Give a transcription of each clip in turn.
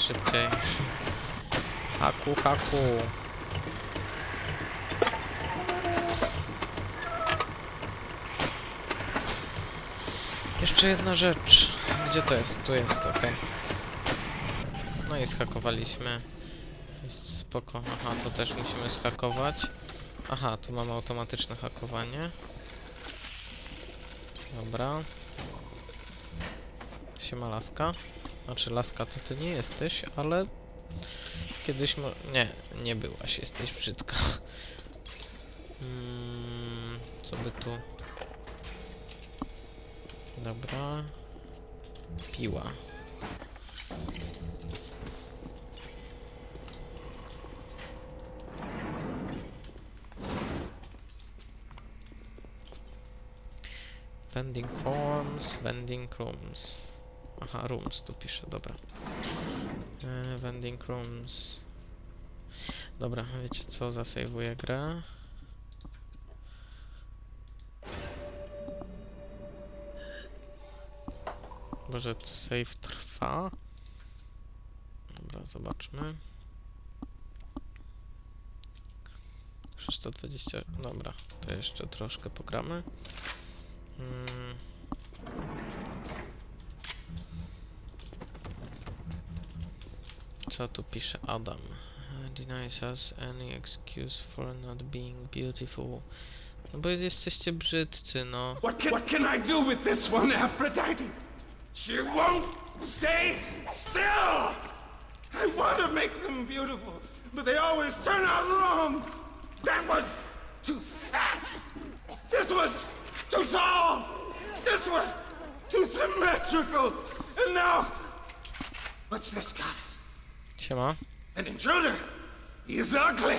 szybciej. Haku, haku. Jeszcze jedna rzecz. Gdzie to jest? Tu jest, ok. No i schakowaliśmy. Jest spoko. Aha, to też musimy schakować. Aha, tu mamy automatyczne hakowanie. Dobra. Siema laska. Znaczy laska to ty nie jesteś, ale kiedyś mo... Nie, nie byłaś, jesteś brzydka. Mm, co by tu... Dobra. Piła. Vending forms, vending rooms. Aha, rooms tu pisze, dobra. E, vending rooms. Dobra, wiecie co, zasejwuję grę. Może save trwa? Dobra, zobaczmy. 320, dobra, to jeszcze troszkę pogramy. Mm. Co tu pisze Adam? Denies us any excuse for not being beautiful. No bo jesteście brzydcy, no. What can, what can I do with this one, Aphrodite? She won't stay still! I want to make them beautiful, but they always turn out wrong! That one, too fat! This one, too tall! This one, too symmetrical! And now, what's this goddess? Siema. An intruder! He's ugly!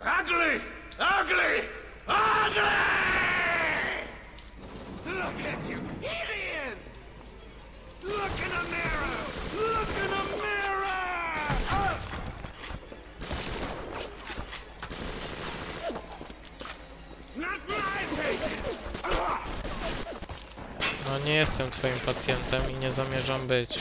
Ugly! Ugly! Ugly! Look at you! Here he is! Look in the mirror! Look in the mirror! Ah! Not my patient! Ah! No nie jestem twoim pacjentem i nie zamierzam być.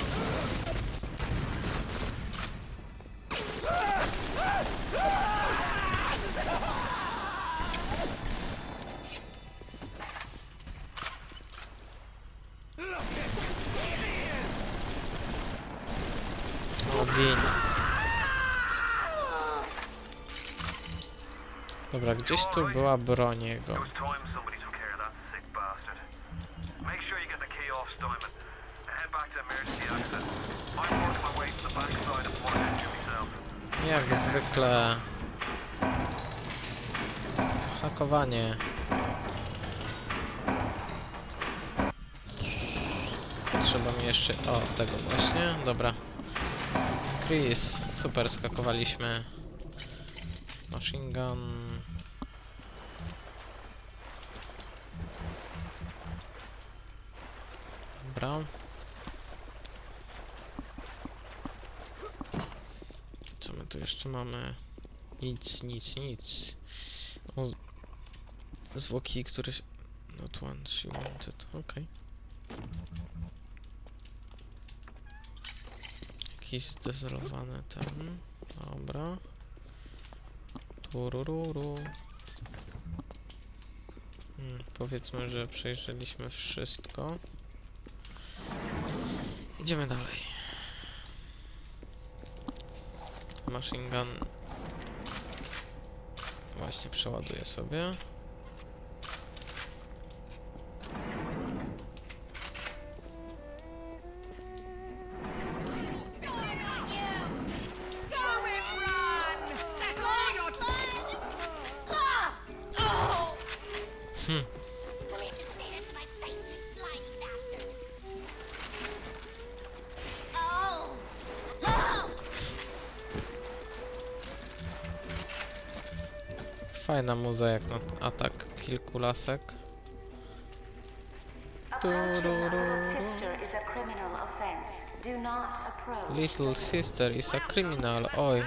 To the backside of Port Entry myself. Jak zwykle. Hakowanie. Trzeba mi jeszcze... O, tego właśnie. Dobra. Chris. Super, skakowaliśmy. Machine gun. Dobra. Co my tu jeszcze mamy? Nic, nic, nic. O, zwłoki, które się... Not one she wanted, okej. Jakiś zdezolowany ten. Dobra. Turururu. Hmm, powiedzmy, że przejrzeliśmy wszystko. Idziemy dalej. Machine gun. Właśnie przeładuję sobie. Oh! Fajna muza jak na atak kilku lasek. Little sister is a criminal. Oj.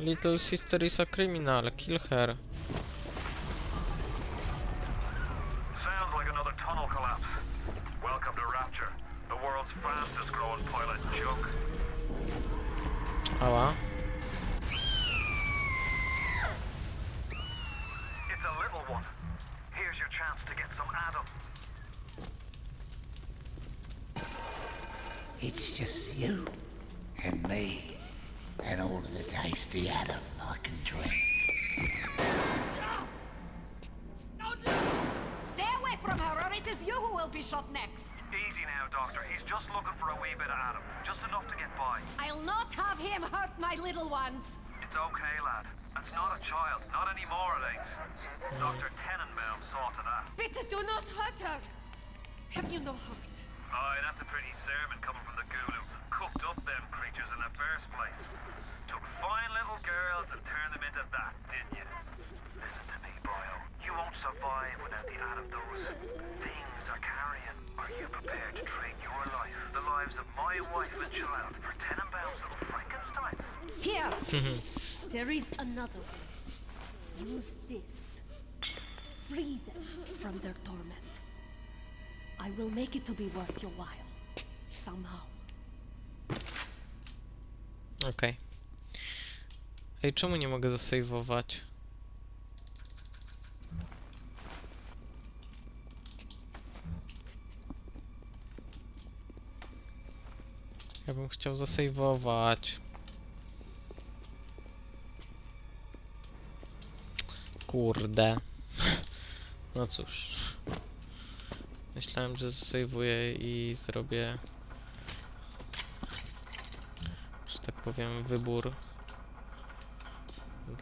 Little sister is a criminal. Kill her. Ah, Ała. It's a little one. Here's your chance to get some Adam. It's just you and me and all of the tasty Adam I can drink. Stay away from her, or it is you who will be shot next. Easy now, Doctor. He's just looking for a wee bit of Adam. Just enough to get by. I'll not have him hurt my little ones. It's okay, lad. It's not a child. Not anymore, it ain't. Dr. Tenenbaum saw to that. Bitte do not hurt her. Have you no heart? Aye, that's a pretty sermon coming from the who cooked up them creatures in the first place. Took fine little girls and turned them into that, didn't you? Listen to me, boyo. You won't survive without the Adam those things are carrying. Are you prepared to trade your life, the lives of my wife and child, for Tenenbaum's little Frankensteins? Here. there is another way. Use this. Free them from their torment. I will make it to be worth your while. Somehow. Okej. Ej, czemu nie mogę zasejwować? Ja bym chciał zasejwować. Kurde. No cóż. Myślałem, że zasejwuję i zrobię że tak powiem, wybór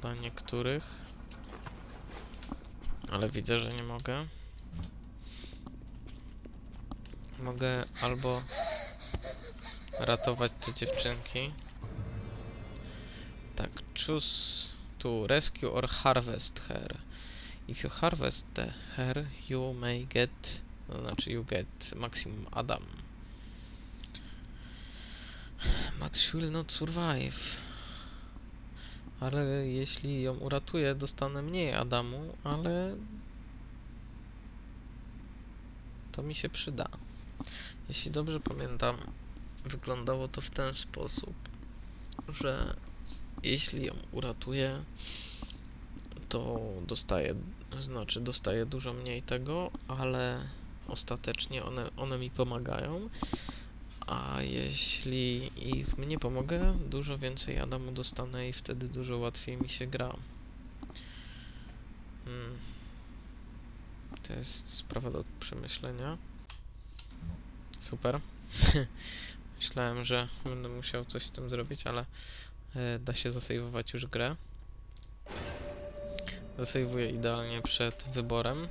dla niektórych. Ale widzę, że nie mogę. Mogę albo ratować te dziewczynki. Tak, choose to rescue or harvest her. If you harvest the her, you may get, to znaczy you get maximum Adam. But she will not survive. Ale jeśli ją uratuję, dostanę mniej Adamu, ale to mi się przyda. Jeśli dobrze pamiętam, wyglądało to w ten sposób, że jeśli ją uratuję, to dostaję, znaczy dostaję dużo mniej tego, ale ostatecznie one, one mi pomagają. A jeśli ich nie pomogę, dużo więcej Adamu dostanę i wtedy dużo łatwiej mi się gra. Hmm. To jest sprawa do przemyślenia. Super. Myślałem, że będę musiał coś z tym zrobić, ale e, da się zasejwować już grę. Zasejwuję idealnie przed wyborem.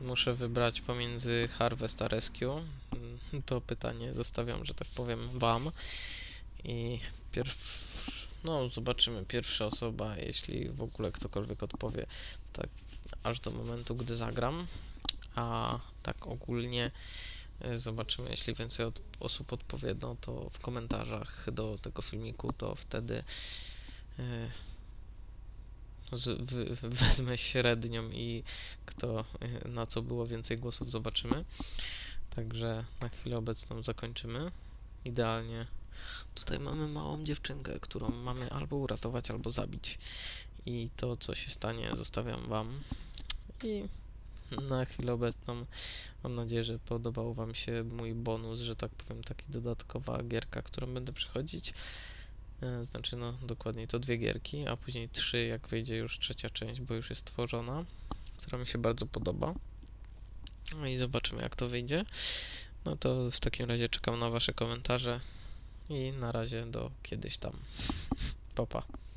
Muszę wybrać pomiędzy Harvest a Rescue. Mm, To pytanie zostawiam, że tak powiem, wam. I pierw... No, zobaczymy. Pierwsza osoba, jeśli w ogóle ktokolwiek odpowie, tak aż do momentu, gdy zagram. A tak ogólnie zobaczymy, jeśli więcej od, osób odpowie, no to w komentarzach do tego filmiku, to wtedy e, z, wy, wezmę średnią i kto y, na co było więcej głosów zobaczymy. Także na chwilę obecną zakończymy. Idealnie. Tutaj mamy małą dziewczynkę, którą mamy albo uratować, albo zabić. I to, co się stanie, zostawiam Wam. I na chwilę obecną mam nadzieję, że podobał Wam się mój bonus, że tak powiem, taki dodatkowa gierka, którą będę przechodzić. E, Znaczy, no dokładniej to dwie gierki, a później trzy, jak wyjdzie już trzecia część, bo już jest tworzona, która mi się bardzo podoba. No i zobaczymy, jak to wyjdzie. No to w takim razie czekam na Wasze komentarze i na razie do kiedyś tam. Popa. Pa.